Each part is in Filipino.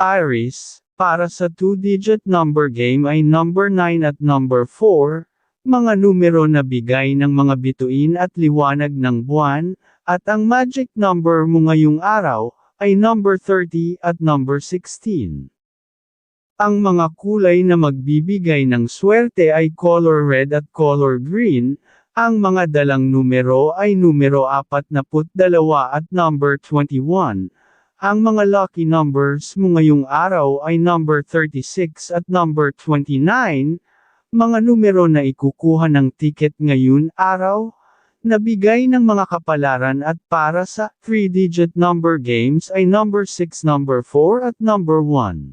Iris, para sa 2-digit number game ay number 9 at number 4, mga numero na bigay ng mga bituin at liwanag ng buwan, at ang magic number mo ngayong araw, ay number 30 at number 16. Ang mga kulay na magbibigay ng swerte ay color red at color green, ang mga dalang numero ay numero 42 at number 21. Ang mga lucky numbers mo ngayong araw ay number 36 at number 29, mga numero na ikukuha ng ticket ngayon araw, nabigay ng mga kapalaran at para sa 3-digit number games ay number 6, number 4 at number 1.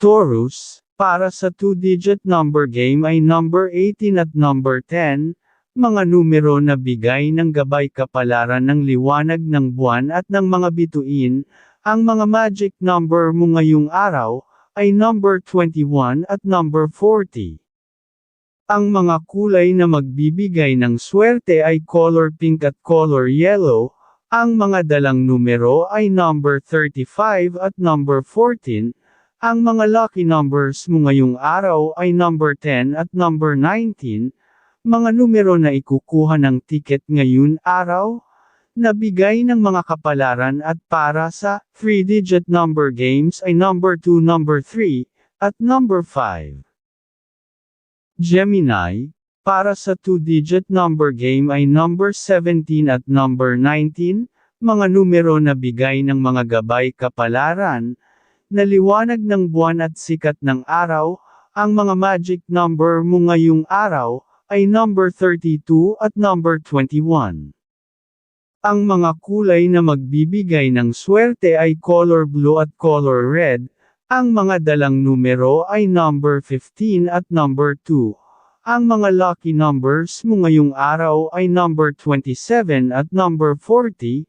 Taurus, para sa 2-digit number game ay number 18 at number 10, mga numero na bigay ng gabay kapalaran ng liwanag ng buwan at ng mga bituin, ang mga magic number mo ngayong araw, ay number 21 at number 40. Ang mga kulay na magbibigay ng swerte ay color pink at color yellow, ang mga dalang numero ay number 35 at number 14, ang mga lucky numbers mo ngayong araw ay number 10 at number 19, mga numero na ikukuha ng ticket ngayon araw, nabigay ng mga kapalaran at para sa 3-digit number games ay number 2, number 3, at number 5. Gemini, para sa 2-digit number game ay number 17 at number 19, mga numero na bigay ng mga gabay kapalaran, na liwanag ng buwan at sikat ng araw, ang mga magic number mo ngayong araw, ay number 32 at number 21. Ang mga kulay na magbibigay ng swerte ay color blue at color red, ang mga dalang numero ay number 15 at number 2. Ang mga lucky numbers mo ngayong araw ay number 27 at number 40,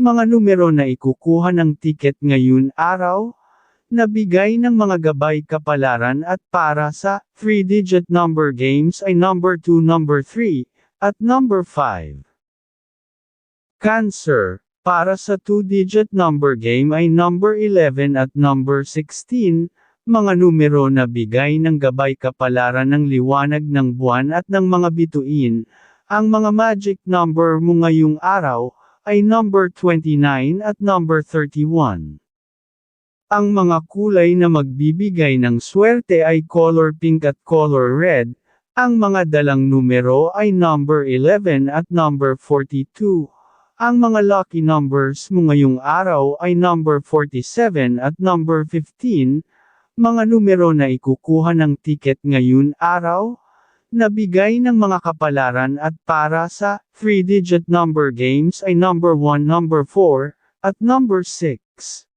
mga numero na ikukuha ng ticket ngayon araw, Nabigay ng mga gabay kapalaran at para sa 3-digit number games ay number 2, number 3, at number 5. Cancer, para sa 2-digit number game ay number 11 at number 16, mga numero na bigay ng gabay kapalaran ng liwanag ng buwan at ng mga bituin, ang mga magic number mo ngayong araw, ay number 29 at number 31. Ang mga kulay na magbibigay ng swerte ay color pink at color red, ang mga dalang numero ay number 11 at number 42. Ang mga lucky numbers mo ngayong araw ay number 47 at number 15, mga numero na ikukuha ng ticket ngayon araw, nabigay ng mga kapalaran at para sa 3-digit number games ay number 1, number 4, at number 6.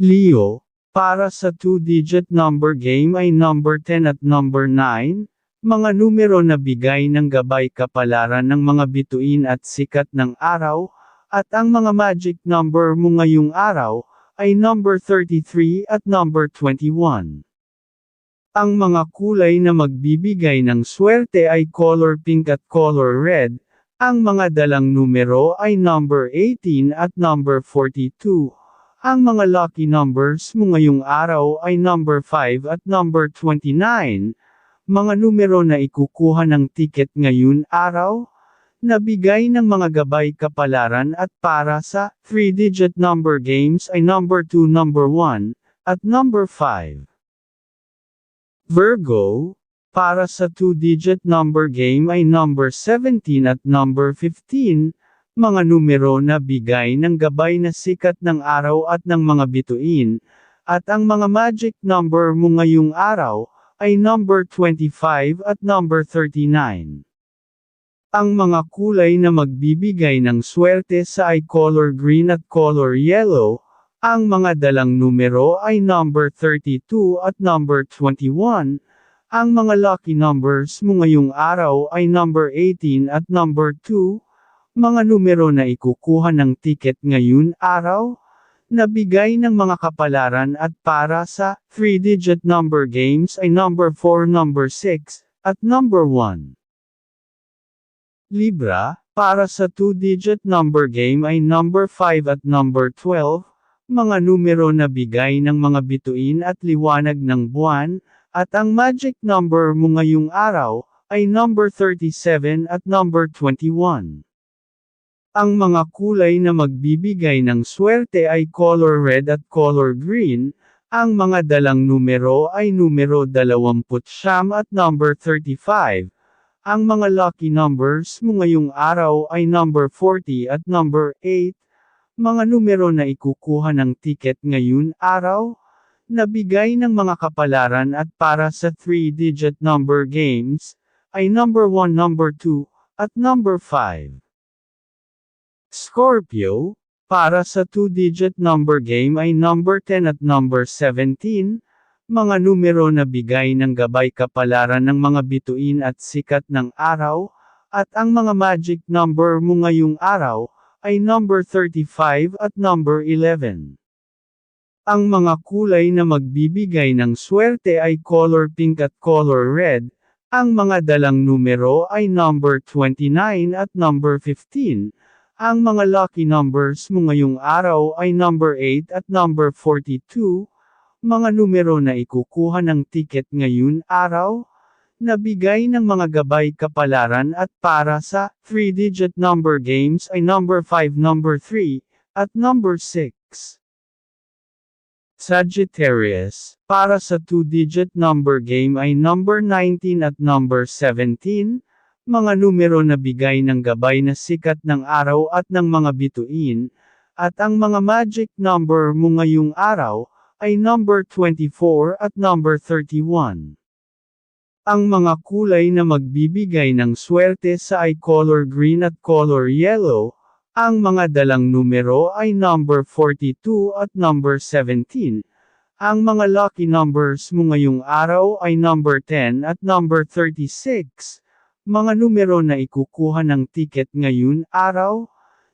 Leo, para sa 2-digit number game ay number 10 at number 9, mga numero na bigay ng gabay kapalaran ng mga bituin at sikat ng araw, at ang mga magic number mo ngayong araw, ay number 33 at number 21. Ang mga kulay na magbibigay ng swerte ay color pink at color red, ang mga dalang numero ay number 18 at number 42. Ang mga lucky numbers mo ngayong araw ay number 5 at number 29, mga numero na ikukuha ng ticket ngayon araw, nabigay ng mga gabay kapalaran at para sa 3-digit number games ay number 2, number 1, at number 5. Virgo, para sa 2-digit number game ay number 17 at number 15, mga numero na bigay ng gabay na sikat ng araw at ng mga bituin, at ang mga magic number mo ngayong araw, ay number 25 at number 39. Ang mga kulay na magbibigay ng swerte sa ay color green at color yellow, ang mga dalang numero ay number 32 at number 21, ang mga lucky numbers mo ngayong araw ay number 18 at number 2, mga numero na ikukuha ng ticket ngayon araw, nabigay ng mga kapalaran at para sa 3-digit number games ay number 4, number 6, at number 1. Libra, para sa 2-digit number game ay number 5 at number 12, mga numero na bigay ng mga bituin at liwanag ng buwan, at ang magic number mo ngayong araw, ay number 37 at number 21. Ang mga kulay na magbibigay ng swerte ay color red at color green, ang mga dalang numero ay numero 29 at number 35. Ang mga lucky numbers mo ngayong araw ay number 40 at number 8. Mga numero na ikukuha ng ticket ngayon araw, nabigay ng mga kapalaran at para sa 3-digit number games, ay number 1, number 2, at number 5. Scorpio, para sa 2-digit number game ay number 10 at number 17, mga numero na bigay ng gabay kapalaran ng mga bituin at sikat ng araw, at ang mga magic number mo ngayong araw, ay number 35 at number 11. Ang mga kulay na magbibigay ng swerte ay color pink at color red, ang mga dalang numero ay number 29 at number 15. Ang mga lucky numbers mo ngayong araw ay number 8 at number 42. Mga numero na ikukuha ng ticket ngayon araw, Nabigay ng mga gabay kapalaran at para sa 3-digit number games ay number 5, number 3, at number 6. Sagittarius, para sa 2-digit number game ay number 19 at number 17, mga numero na bigay ng gabay na sikat ng araw at ng mga bituin, at ang mga magic number mo ngayong araw, ay number 24 at number 31. Ang mga kulay na magbibigay ng swerte sa ay color green at color yellow, ang mga dalang numero ay number 42 at number 17. Ang mga lucky numbers mo ngayong araw ay number 10 at number 36. Mga numero na ikukuha ng ticket ngayon araw,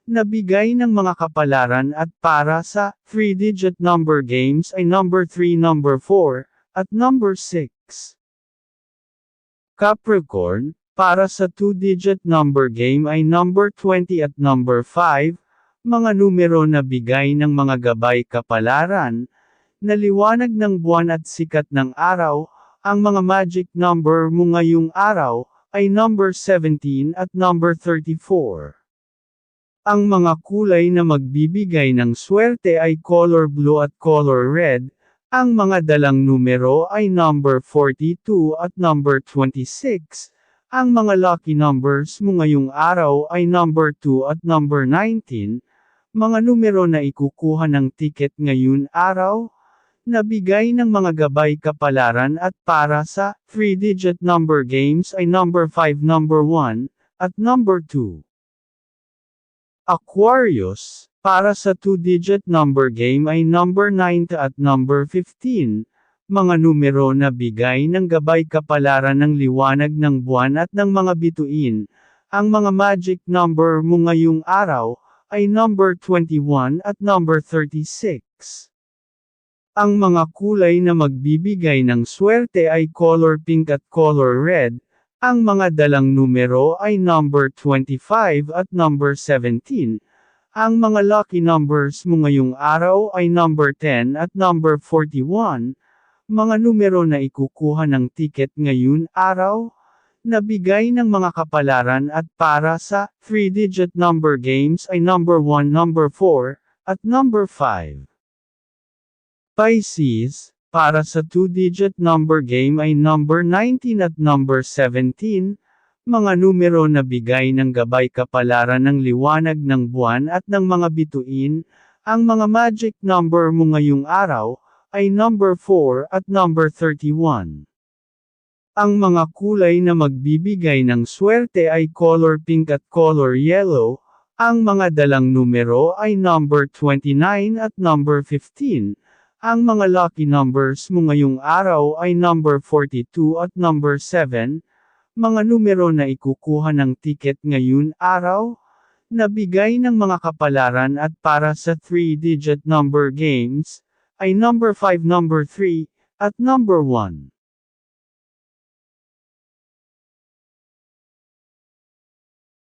nabigay ng mga kapalaran at para sa 3-digit number games ay number 3, number 4, at number 6. Capricorn, para sa 2-digit number game ay number 20 at number 5, mga numero na bigay ng mga gabay kapalaran, naliwanag ng buwan at sikat ng araw, ang mga magic number mo ngayong araw, ay number 17 at number 34. Ang mga kulay na magbibigay ng swerte ay color blue at color red, ang mga dalang numero ay number 42 at number 26. Ang mga lucky numbers mo ngayong araw ay number 2 at number 19. Mga numero na ikukuha ng ticket ngayon araw, nabigay ng mga gabay kapalaran at para sa 3-digit number games ay number 5, number 1, at number 2. Aquarius, para sa 2-digit number game ay number 9 at number 15, mga numero na bigay ng gabay kapalaran ng liwanag ng buwan at ng mga bituin. Ang mga magic number mo ngayong araw, ay number 21 at number 36. Ang mga kulay na magbibigay ng swerte ay color pink at color red, ang mga dalang numero ay number 25 at number 17. Ang mga lucky numbers mo ngayong araw ay number 10 at number 41, mga numero na ikukuha ng ticket ngayon araw, nabigay ng mga kapalaran at para sa 3-digit number games ay number 1, number 4, at number 5. Pisces, para sa 2-digit number game ay number 19 at number 17, mga numero na bigay ng gabay kapalaran ng liwanag ng buwan at ng mga bituin, ang mga magic number mo ngayong araw, ay number 4 at number 31. Ang mga kulay na magbibigay ng swerte ay color pink at color yellow, ang mga dalang numero ay number 29 at number 15. Ang mga lucky numbers mo ngayong araw ay number 42 at number 7, mga numero na ikukuha ng ticket ngayon araw, nabigay ng mga kapalaran at para sa 3-digit number games, ay number 5, number 3, at number 1.